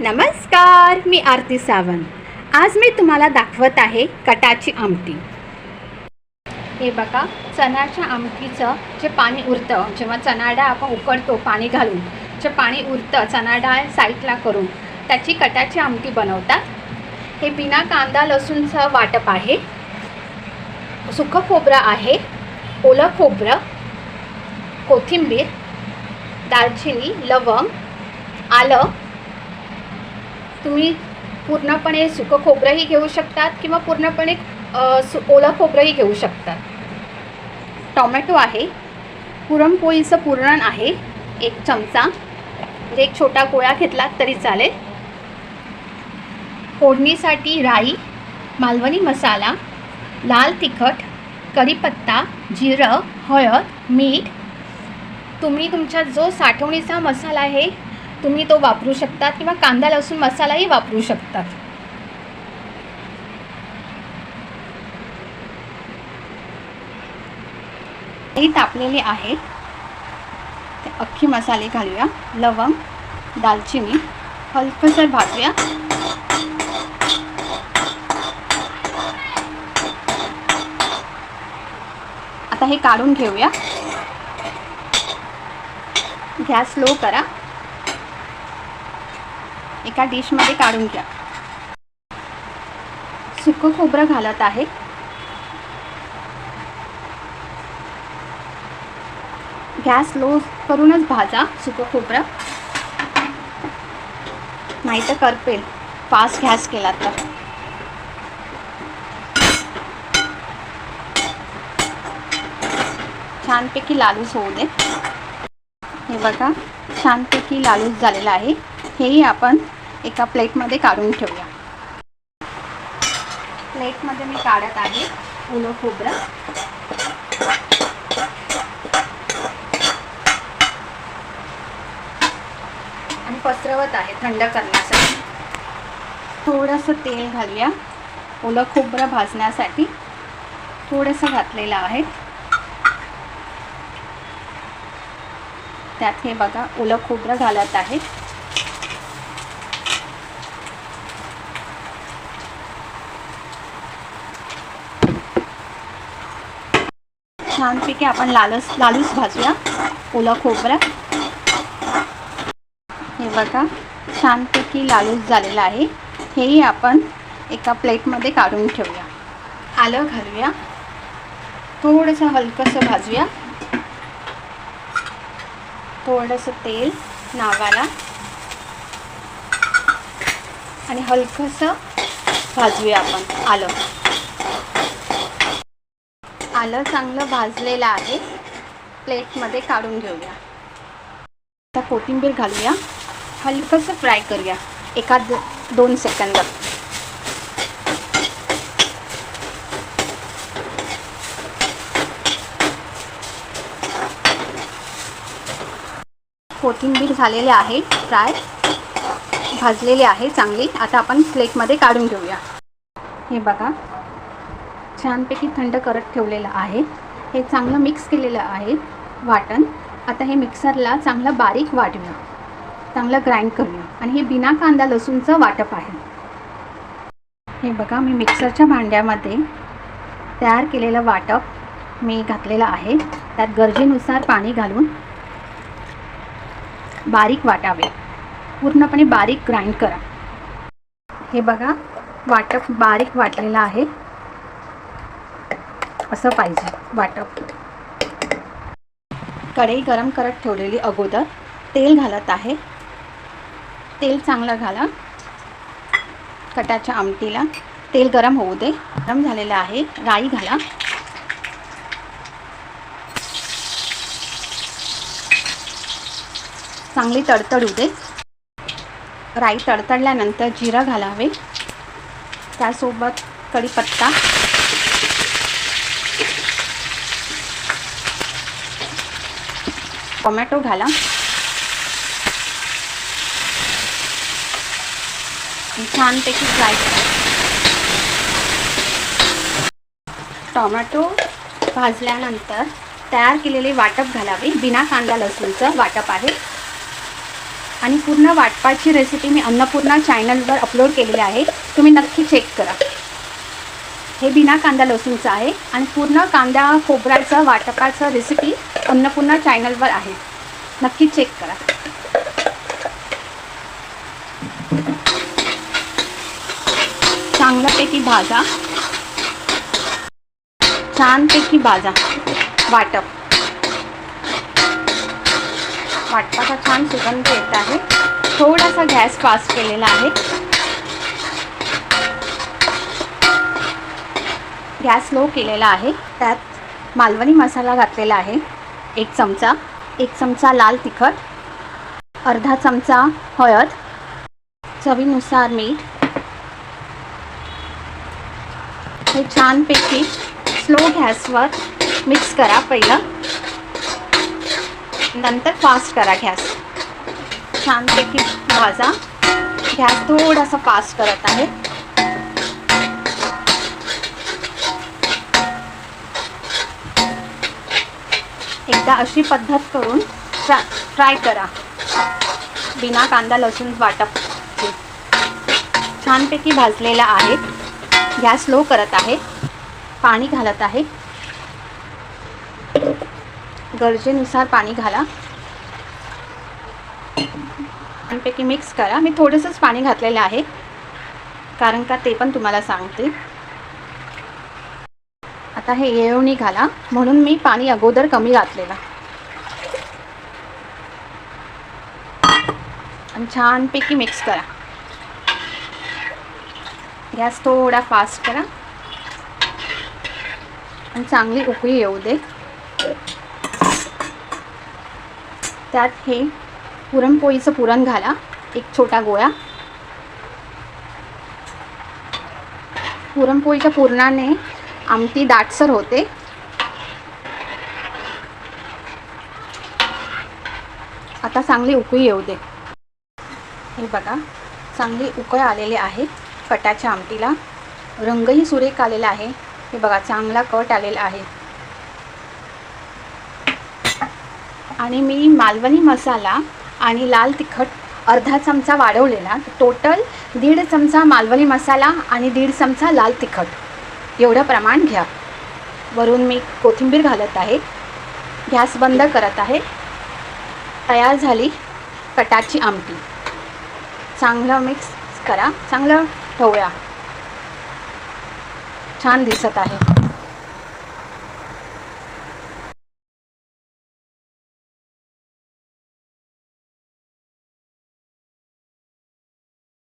नमस्कार मी आरती सावंत. आज मी तुम्हाला दाखवत आहे कटाची आमटी. हे बघा चण्याच्या आमटीचं जे पाणी उरतं जेव्हा चणा डाळ आपण उकडतो पाणी घालून जे पाणी उरतं चणा डाळ साईडला करून त्याची कटाची आमटी बनवतात. हे बिना कांदा लसूणचं वाटप आहे. सुकं खोबरं आहे ओलं खोबरं कोथिंबीर दालचिनी लवंग आलं तुम्ही पूर्णपणे सुकं खोबरंही घेऊ शकतात किंवा पूर्णपणे सु ओलं खोबरंही घेऊ शकतात. टॉमॅटो आहे. पुरणपोळीचं पुरण आहे. एक चमचा. म्हणजे एक छोटा गोळा घेतलात तरी चालेल. फोडणीसाठी राई मालवणी मसाला लाल तिखट कढीपत्ता जिरं हळद मीठ. तुम्ही तुमचा जो साठवणीचा मसाला आहे तुम्ही तो वापरू शकतात किंवा कांदा लसूण मसालाही वापरू शकतात ही तापलेली आहे. ते अख्खी मसाले घालूया. लवंग दालचिनी हलकसर भाजूया. आता हे काढून घेऊया. गॅस लो करा. एका डिशमध्ये काढून घ्या. सुकं खोबरं घालत आहे. गॅस लो करूनच भाजा सुकं खोबरं. नाही तर करपेल. फास्ट गॅस केला तर. छानपैकी लालूस होऊ दे. हे बघा छानपैकी लालूस झालेला आहे. हेही आपण एका प्लेटमध्ये काढून ठेवूया. प्लेटमध्ये मी काढत आहे ओलं खोबरं. आणि पसरवत आहे थंड करण्यासाठी. थोडंसं तेल घालूया ओलं खोबरं भाजण्यासाठी. थोडंसं घातलेलं आहे. त्यात हे बघा ओलं खोबरं घालत आहे. छानपैकी आपण लालच लालूच भाजूया. ओला खोबरा. हे बघा छानपैकी लालूच झालेला आहे. हेही आपण एका प्लेटमध्ये काढून ठेवूया. आलं घालूया. थोडंसं हलकंसं भाजूया. थोडंसं तेल नावाला. आणि हलकंसं भाजूया आपण. आलं. आलं चांगलं भाजलेलं आहे. प्लेटमध्ये काढून घेऊया. आता कोथिंबीर घालूया. हलकंसं फ्राय करूया. एका दोन सेकंद कोथिंबीर झालेले आहे फ्राय. भाजलेले आहे चांगली. आता आपण प्लेटमध्ये काढून घेऊया. हे बघा. छानपैकी थंड करत ठेवलेलं आहे. हे चांगलं मिक्स केलेलं आहे वाटण. आता हे मिक्सरला चांगलं बारीक वाटूया चांगलं ग्राइंड करूया आणि हे बिना कांदा लसूणचं वाटप आहे. हे बघा मी मिक्सरच्या भांड्यामध्ये तयार केलेलं वाटप मी घातलेलं आहे. त्यात गरजेनुसार पाणी घालून बारीक वाटावे. पूर्णपणे बारीक ग्राइंड करा. हे बघा वाटप बारीक वाटलेलं आहे. असं पाहिजे वाटप. कढई गरम करत ठेवलेली अगोदर तेल घालत आहे. तेल चांगलं घाला. कटाच्या आमटीला तेल गरम होऊ दे. गरम झालेलं आहे. राई घाला. चांगली तडतडू दे. राई तडतडल्यानंतर जिरं घालावे. त्यासोबत कढीपत्ता टोमॅटो घाला. छानपैकी फ्राय करा. टोमॅटो भाजल्यानंतर तयार केलेले वाटप घालावे. बिना कांदा लसूणचं वाटप आहे. आणि पूर्ण वाटपाची रेसिपी मी अन्नपूर्णा चॅनलवर अपलोड केलेली आहे. तुम्ही नक्की चेक करा. हे बिना कांदा लसूणचं आहे. आणि पूर्ण कांदा खोबऱ्याचं वाटपाचं रेसिपी अन्नपूर्णा चॅनलवर आहे. नक्की चेक करा. चांगल्यापैकी भाजा. छानपैकी भाजा. वाटप. वाटपाचा छान सुगंध येत आहे. थोडासा गॅस फास्ट केलेला आहे. गॅस लो केलेला आहे. त्यात मालवणी मसाला घातलेला आहे. एक चमचा एक चमचा लाल तिखट अर्धा चमचा हळद चवीनुसार मीठ. हे छानपैकी स्लो गॅसवर मिक्स करा पहिलं. नंतर फास्ट करा गॅस. छानपैकी भाजा. गॅस थोडासा फास्ट करत आहे. एकदा अशी पद्धत करून ट्रा ट्राय करा. बिना कांदा लसूण वाटप. छानपैकी भाजलेला आहे. गॅस लो करत आहे. पाणी घालत आहे. गरजेनुसार पाणी घाला. छानपैकी मिक्स करा. मी थोडंसंच पाणी घातलेलं आहे. कारण का ते पण तुम्हाला सांगते. आता हे येळवणी घाला म्हणून मी पाणी अगोदर कमी घातलेलं. आणि छानपैकी मिक्स करा. गॅस थोडा फास्ट करा. आणि चांगली उकळी येऊ दे. त्यात हे पुरणपोळीचं पुरण घाला एक छोटा गोळा. पुरणपोळीच्या पुरणाने आमटी दाटसर होते. आता चांगली उकळी येऊ दे. हे बघा चांगली उकळ आलेली आहे कटाच्या आमटीला. रंगही सुरेख आलेला आहे. हे बघा चांगला कट आलेला आहे. आणि मी मालवणी मसाला आणि लाल तिखट अर्धा चमचा वाढवलेला. टोटल दीड चमचा मालवणी मसाला आणि दीड चमचा लाल तिखट. एवढं प्रमाण घ्या. वरून मी कोथिंबीर घालत आहे. गॅस बंद करत आहे. तयार झाली कटाची आमटी. चांगलं मिक्स करा. चांगलं ठेवूया. छान दिसत आहे.